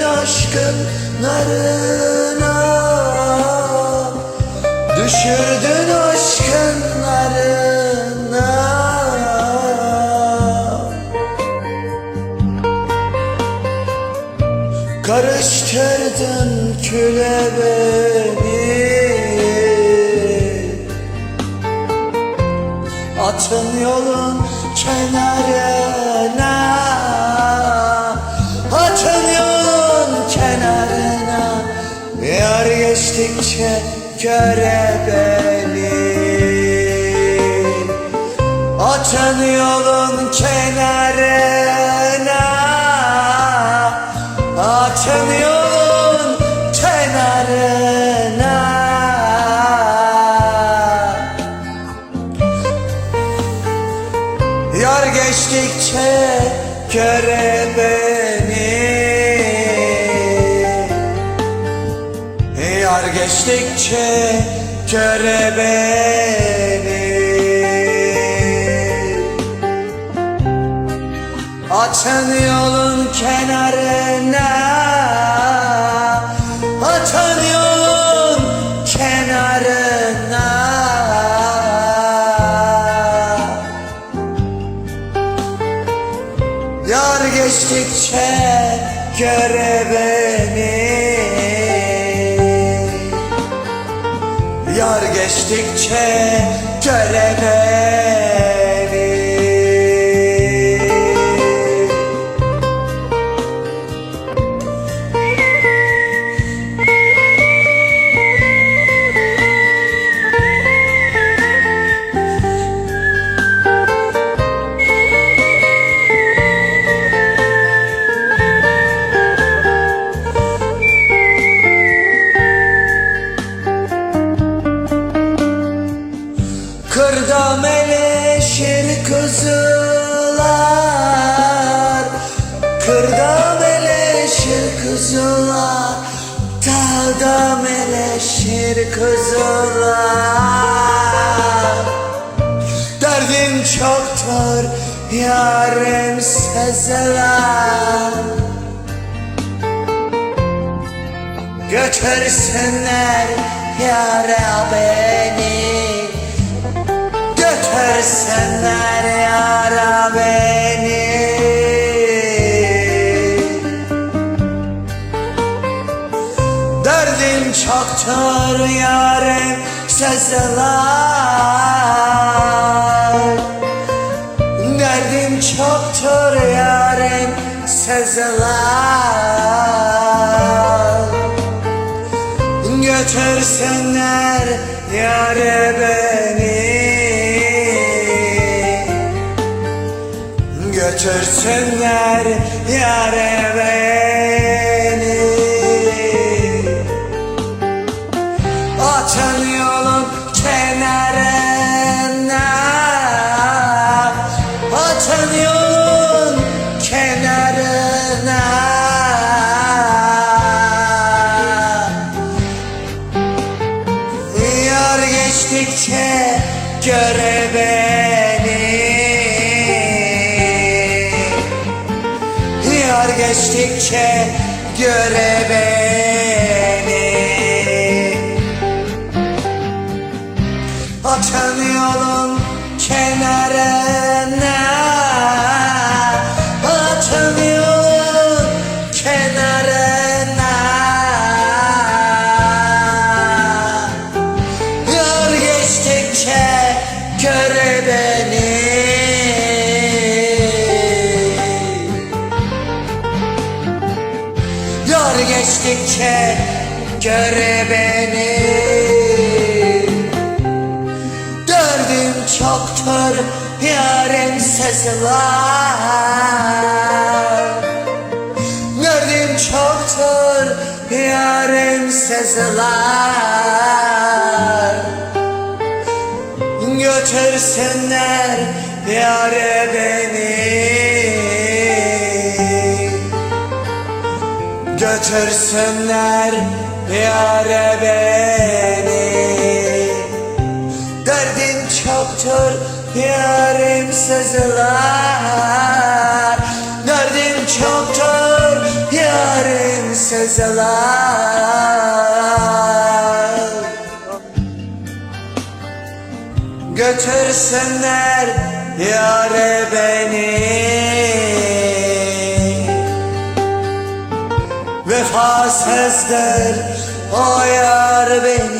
aşkınlarına Düşürdün aşkınlarına Karıştırdın küle beni. Atın yolun kenarına göre beni. Atın yolun kenarına Atın yolun kenarına. Yar geçtikçe göre geçtikçe göre beni. Atın yolun kenarına Atın yolun kenarına. Yar geçtikçe göre geçtikçe göre Kırda meleşir kızılar. Kırda meleşir kızılar. Dağda meleşir kızılar. Derdim çoktur yarım sezeler. Götürsünler yara beni Götürsünler yara beni. Derdim çoktur yarım sezeler. Derdim çoktur yarım sezeler. Götürsünler yare Götürsünler yare beni. Atın yolun kenarına Atın yolun kenarına. Yar geçtikçe göre Yar geçtikçe göre beni Atın yolun kenarına Atın yolun kenarına Yar geçtikçe göre beni geçtikçe göre beni. Derdim çoktur yarın seziler Derdim çoktur yarın seziler Götürsünler yare beni Götürsünler yare beni. Derdin çoktur yarim seziler Derdin çoktur yarim seziler kızlar Götürsünler yare beni Vefasızdır o yar beni